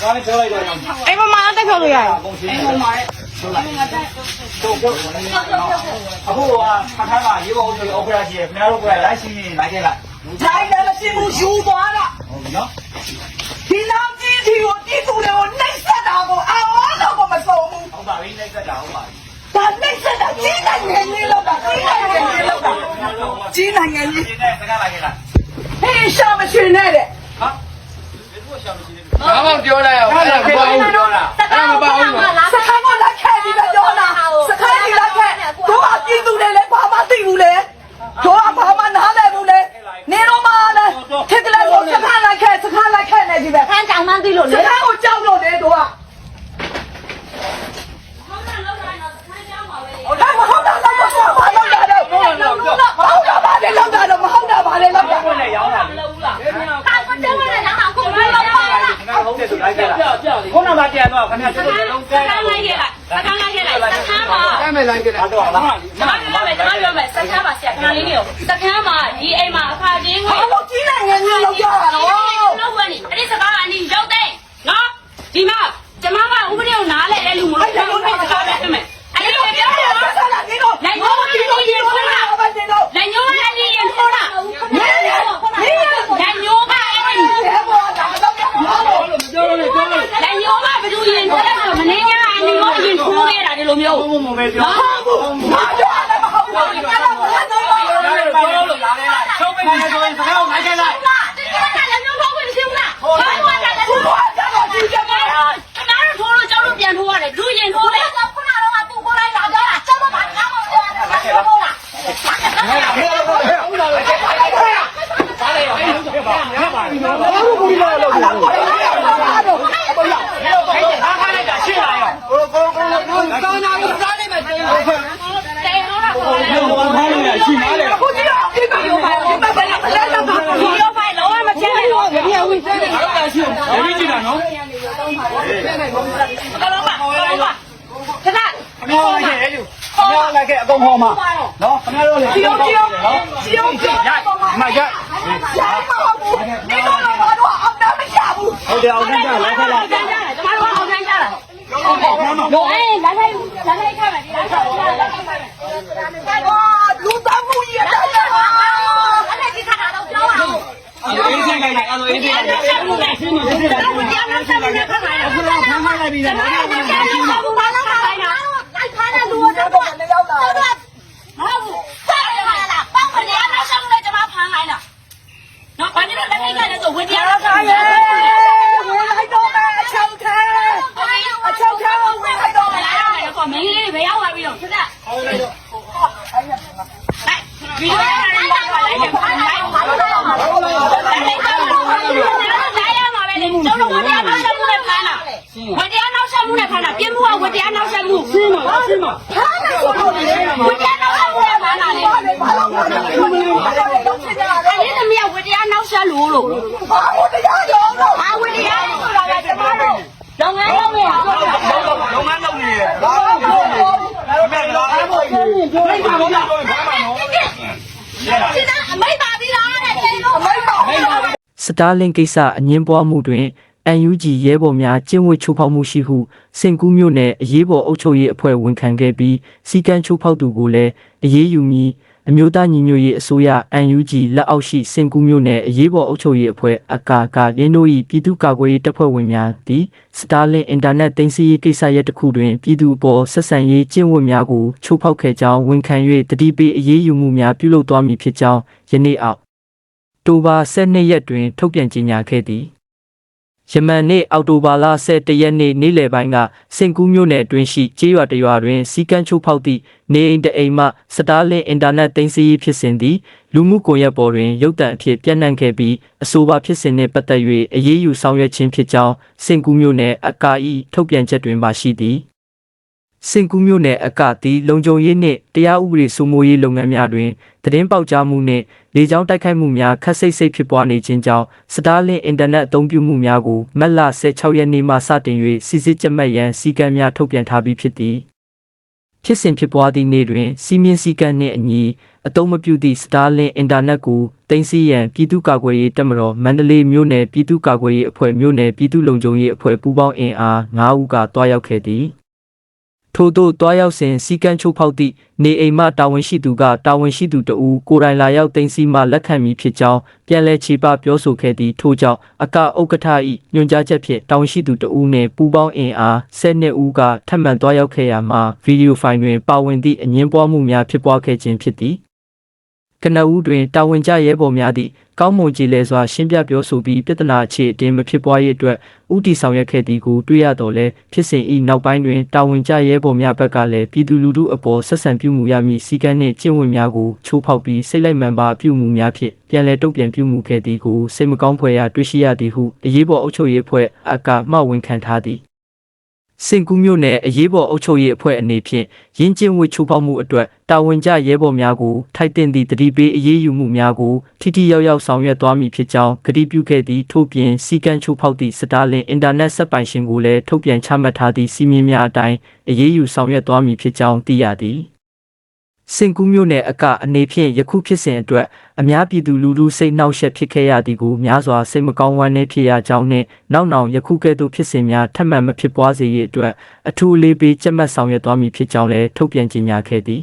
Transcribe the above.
ဒါလည်းပြောလိုက်တော့အိမ်မမှာတက်ဖြုတ်လို့ရတယ်အကုန်ရှင်းနေတယ်ဟုတ်လားတော့ပြောအခုကခါခါကရေပေါ်ဆိုအော်ပရာကြီးခင်ဗျားတို့ကလိုက်ရှင်းနေလိုက်ခဲ့လိုက်တိုင်းလည်းမရှင်းဘူးယူသွားတာဟုတ်ပြီနော်ဒီလောင်ကြီးစီကိုတိတူတွေကိုနှိပ်စက်တာကိုအော်တော့မစုံဘူးဟုတ်ပါပြီလိုက်သက်တာဟုတ်ပါပြီဒါနှိပ်စက်တာကြီးနိုင်ငံကြီးလောက်တာကြီးနိုင်ငံကြီးလောက်တာကြီးနိုင်ငံကြီးရှင်းနေစကားလိုက်ခဲ့လိုက်ဟေးရှာမရှင်နဲ့တဲ့ဟာဒီကိုရှောင်းရှင်းနေ ဘာမှပြောလိုက်အောင်အဲ့ဒါမပေါ့ဘူးပြောတာအဲ့ဒါမပေါ့ဘူး စခန်းကလက်ခဲပြီးတော့ပြောတာစခန်းကြီးလက်ခဲတို့ကပြည်သူတွေလည်းဘာမှသိဘူးလေတို့ကဘာမှနားလည်ဘူးလေနေတော့မှလည်းခက်ကလေးကိုစခန်းလက်ခဲစခန်းလက်ခဲနေကြီးပဲ ခန်းကြောင်မှန်းသိလို့ စ လေ ခန်းကိုကြောက်လို့လေတို့ကဟုတ်တယ်မဟုတ်တာတော့ဘာလို့ဘာလို့လဲတော့ဟုတ်တာပါလေလောက်တာတော့မဟုတ်တာပါလေလောက်တာ ကိုယ်နဲ့ရောင်းတာ ကာကွယ်တယ်နဲ့နားကိုပြောရပါလား ခင်ဗျားဟုတ်တယ် ဆိုလိုက်ခဲ့လိုက်ခုနကပြန်တော့ခင်ဗျားတို့လုံးစကန်းလိုက်ခဲ့လိုက်စကန်းလိုက်ခဲ့လိုက်စကန်းမှာအဲ့မဲ့လိုက်ကြတယ်တော့လားကျွန်မပြောမယ်ကျွန်မပြောမယ်စကန်းမှာဆရာခဏလေးနေရောစကန်းမှာဒီအိမ်မှာအခါချင်းဝင်ဘာလို့ကြီးနိုင်ငံကြီးလောက်ကြတာတော့ လောက်ဝင်နေအဲ့ဒီစကားကအနီရောက်တဲ့နော်ဒီမှာကျွန်မကဥပဒေကိုနားလဲတဲ့လူမလို့ကျွန်တော်စကားပဲပြမယ်အဲ့ဒီပြော အဲ့ တာ ဒါဆက်လာနေတော့ နိုင်ရောဒီလိုရင်ခေါ်တာ ဘာနေတော့ နိုင်ရောအဲ့ဒီရင်ခေါ်တာ မင်းရမင်းရ နိုင်ရောကအဲ့ဒီ ရဲဘော်ဒါတော့ဘာလို့ ပြောလို့ပြောလို့ နိုင်ရောကဘယ်သူရင်ခေါ်လဲဆိုမနေညာအနီရောရင်ခေါ်ခဲ့တာဒီလိုမျိုး ဘုံဘုံပဲပြော ဘာပြောရလဲမဟုတ်ဘူးအဲ့ဒါဘာလို့လဲ ပြောလို့လာတယ်ချုပ်ပိတ်နေဆိုရင်စကားကိုလိုက်ခဲ့လိုက် ဒီကနေ့လည်းမျိုးခေါ်ခွင့်မရှိဘူးလားခေါ်ခွင့်တယ် ဘုရားကတော့ကြည့်ကြပါ ခဏတော့ထိုးလို့ကြောက်လို့ပြန်ထိုးရတယ်လူရင်ထိုးတယ်ခုနကတော့သူ့ကိုလိုက်လာကြတာကျောင်းမှာကားမပြောရတယ်ဘာလို့လဲ အားခါလိုက်တာရှ င်းလာရောကောင်းတာကိုစားနေမယ်တင်းတယ်ဟုတ်လားခေါ်တယ်ဘုံဘုံဖိုင်းနေတာရှင်းလာတယ်ခုကြည့်အောင်ဒီမှာဘာလို့မ ဏအမေလိုက်ခဲ့လေအမေလိုက်ခဲ့အကုန်ဟောမှာနော်ခင်ဗျားတို့လည်းကြည့်အောင်ကြည့်အောင်ကြည့်အောင်ကြည့်အောင်မရရှာမဟုတ်ဘူးဒီတော့တော့ဘာလို့အောင်တာမရဘူးဟုတ်တယ်အောင်ကြလိုက်ခဲ့လိုက်ကျန်ကြတယ်ကျမတို့အောင်ကျန်ကြတာဟုတ်အေးလာလိုက်လာလိုက်ခါမယ်ဒီလိုက်ခါမယ်လာလိုက်ခါမယ်ဟာလူသားမှုရတာဟာအဲ့ဒါဒီခါတော့ပြောအောင်အေးစိတ်လိုက်တယ်အဲ့လိုအေးစိတ်လိုက်တယ်ဆက်မှုနဲ့ဆက်မှုနဲ့တရားနဲ့ဆက်မှုနဲ့ခါမယ်အခုတော့ခါမှလိုက်ပြီလားဘာလို့ဆက်မှုဘာလို့ခါလိုက်တာလိုက်ခါတဲ့လူတော့ တော့လည်းရောက်လာ ဟုတ်ဘူးဆက်ရလာလားပေါင်းတရားနဲ့ဆက်မှုနဲ့ကျမဖမ်းလိုက်တာနော်ဘာလို့လက်ထိုက်ခဲ့လဲဆိုဝင်တရားနဲ့ဆက်မှု ရဲ နဲ့ ဝင်လိုက်တော့မယ်အချောက်ထဲအချောက်ထဲဝင်လိုက်တော့မယ် ကောမင်းလေးဘယ်ရောက်လာပြီတော့ဆက်ဆက်ဟုတ်လိုက်တော့လိုက်ဗီဒီယိုလိုက်လိုက်လိုက်လိုက်လိုက်လိုက်ရ မှာပဲလေကျွန်တော်ဝတရားနောက်ဆက်မှုနဲ့ဖမ်းတာဝတရားနောက်ဆက်မှုနဲ့ဖမ်းတာပြင်းမှုကဝတရားနောက်ဆက်မှုရှင်းပါရှင်းပါဟာနဲ့ဆိုတော့လေဝတရားနောက်ဆက်မှုနဲ့ဖမ်းတာလေဘာလဲဘာလို့ဘာလို့ဘာလို့တော့ဖြစ်ကြတာလဲအဲ့ဒီသမီးကဝတရားနောက်ဆက်လို့လို့ဘာလို့တရားရောတော့ဟာဝတရားဆိုတာကကျမတို့လုပ်ငန်းလုပ်နေတာလုံးမလုံးနေတယ်ဘာလို့ပြောနေလဲဘယ်လိုလဲဘယ်လိုလဲဘာမှမလုပ်ဘာမှမလုပ် ဒီကအမိတ်ပါပြီလားတဲ့ကျေလို့ မိတ်ပါမိတ်ပါ စတားလင်ကိစ္စအငင်းပွားမှုတွင် UNG ရဲဘော်များကျင့်ဝတ်ချိုးဖောက်မှုရှိဟုစင်ကူးမြို့နယ်အရေးပေါ်အုပ်ချုပ်ရေးအဖွဲ့ဝန်ခံခဲ့ပြီးစီကံချိုးဖောက်သူကိုလည်းအရေးယူမည်အမျိုးသားညီညွတ်ရေးအစိုးရ UNG လက်အောက်ရှိစင်ကူးမြို့နယ်အရေးပေါ်အုပ်ချုပ်ရေးအဖွဲ့အကာကလင်းတို့၏ပြည်သူ့ကာကွယ်ရေးတပ်ဖွဲ့ဝင်များသည်စတားလင်အင်တာနက်တင်စီရေးကိစ္စရပ်တစ်ခုတွင်ပြည်သူအပေါ်ဆက်ဆံရေးကျင့်ဝတ်များကိုချိုးဖောက်ခဲ့ကြောင်းဝန်ခံ၍တတိပေးအရေးယူမှုများပြုလုပ်သွားမည်ဖြစ်ကြောင်းယနေ့အောက် တိုဘာ12ရက်တွင် ထုတ်ပြန်ကြေညာခဲ့သည်ယမန်နေ့အောက်တိုဘာလ17ရက်နေ့နေ့လယ်ပိုင်းကစင်ကူးမြို့နယ်အတွင်းရှိကျေးရွာတစ်ရွာတွင်စီကန်းချိုးဖောက်သည့်နေအိမ်တစ်အိမ်မှစတားလင်အင်တာနက်သိမ်းဆည်းရေးဖြစ်စဉ်သည်လူမှုကွန်ရက်ပေါ်တွင်ရုပ်သံအဖြစ်ပြန့်နှံ့ခဲ့ပြီးအဆိုပါဖြစ်စဉ်နှင့်ပတ်သက်၍အရေးယူဆောင်ရွက်ခြင်းဖြစ်ကြောင်းစင်ကူးမြို့နယ်အကာဤထုတ်ပြန်ချက်တွင်ပါရှိသည် စင်ကူးမြို့နယ်အကသည်လုံခြုံရေးနှင့်တရားဥပဒေစိုးမိုးရေးလုပ်ငန်းများတွင်သတင်းပေါက်ကြားမှုနှင့်လေကြောင်းတိုက်ခိုက်မှုများခက်စိတ်စိတ်ဖြစ်ပွားနေခြင်းကြောင့်စတားလင်အင်တာနက်အသုံးပြုမှုများကိုမတ်လ16ရက်နေ့မှစတင်၍စစ်စစ်ကြပ်မတ်ရန်စီကံများထုတ်ပြန်ထားပြီးဖြစ်သည်ဖြစ်စဉ်ဖြစ်ပွားသည့်နေ့တွင်စီမင်းစည်းကမ်းနှင့်အညီအသုံးမပြုသည့်စတားလင်အင်တာနက်ကိုတင်စီရန်ပြည်သူ့ကာကွယ်ရေးတပ်မတော်မန္တလေးမြို့နယ်ပြည်သူ့ကာကွယ်ရေးအဖွဲ့မြို့နယ်ပြည်သူ့လုံခြုံရေးအဖွဲ့ပူးပေါင်းအင်အား9ဦးကတွားရောက်ခဲ့သည် ထို့သို့တွားရောက်စဉ်စီကံချုပ်ဖောက်သည့်နေအိမ်မှတာဝန်ရှိသူကတာဝန်ရှိသူတဦးကိုယ်တိုင်လာရောက်တင်စီမှလက်ခံမည်ဖြစ်ကြောင်းပြန်လည်ခြေပပြောဆိုခဲ့သည်ထို့ကြောင့်အကဥက္ကဋ္ဌ၏ညွှန်ကြားချက်ဖြင့်တာဝန်ရှိသူတဦးနှင့်ပူးပေါင်းအင်အား12ဦးကထပ်မံတွားရောက်ခဲ့ရမှာဗီဒီယိုဖိုင်တွင်ပါဝင်သည့်အငင်းပွားမှုများဖြစ်ပွားခဲ့ခြင်းဖြစ်သည် ကနဦးတွင်တာဝန်ကျရဲဘော်များသည့်ကောင်းမွန်ကြည်လဲစွာရှင်းပြပြောဆိုပြီးပြဿနာအခြေအတင်မဖြစ်ပွားရေးအတွက်ဥတီဆောင်ရွက်ခဲ့သည်ကိုတွေ့ရတော့လဲဖြစ်စဉ်ဤနောက်ပိုင်းတွင်တာဝန်ကျရဲဘော်များဘက်ကလည်းပြည်သူလူထုအပေါ်ဆက်ဆံပြုမှုရမည့်စီကံနှင့်ကျင့်ဝတ်များကိုချိုးဖောက်ပြီးစိတ်လိုက်မှန်ပါပြုမှုများဖြင့်ပြန်လည်တုံ့ပြန်ပြုမှုခဲ့သည်ကိုစိတ်မကောင်းဖွယ်ရာတွေ့ရှိရသည်ဟုအရေးပေါ်အုပ်ချုပ်ရေးအဖွဲ့အကမှဝန်ခံထားသည် စင်ကူးမြို့နယ်အရေးပေါ်အုပ်ချုပ်ရေးအဖွဲ့အနေဖြင့်ရင်းကျင်းဝစ်ချိုးဖောက်မှုအတွက်တာဝန်ကျရဲဘော်များကိုထိုက်တင်သည့်တတိပေးအရေးယူမှုများကိုထိထိရောက်ရောက်ဆောင်ရွက်သွားမည်ဖြစ်ကြောင်းကတိပြုခဲ့သည့်ထို့ပြင်စီကံချိုးဖောက်သည့်စတာလင်အင်တာနက်ဆက်ပိုင်ရှင်ကိုလည်းထုတ်ပြန်ချမှတ်ထားသည့်စီမင်းများအတိုင်းအရေးယူဆောင်ရွက်သွားမည်ဖြစ်ကြောင်းသိရသည် စင်ကူးမြို့နယ်အကအနေဖြင့်ယခုဖြစ်စဉ်အတွက်အများပြည်သူလူထုစိတ်နှောက်ယှက်ဖြစ်ခဲ့ရသည်ကိုများစွာစိတ်မကောင်းဝမ်းနည်းဖြစ်ရကြောင်းနှင့်နောက်နောင်ယခုကဲ့သို့ဖြစ်စဉ်များထပ်မံမဖြစ်ပွားစေရန်အတွက်အထူးအလေးပေးကြက်မှတ်ဆောင်ရွက်သွားမည်ဖြစ်ကြောင်းလည်းထုတ်ပြန်ကြေညာခဲ့သည်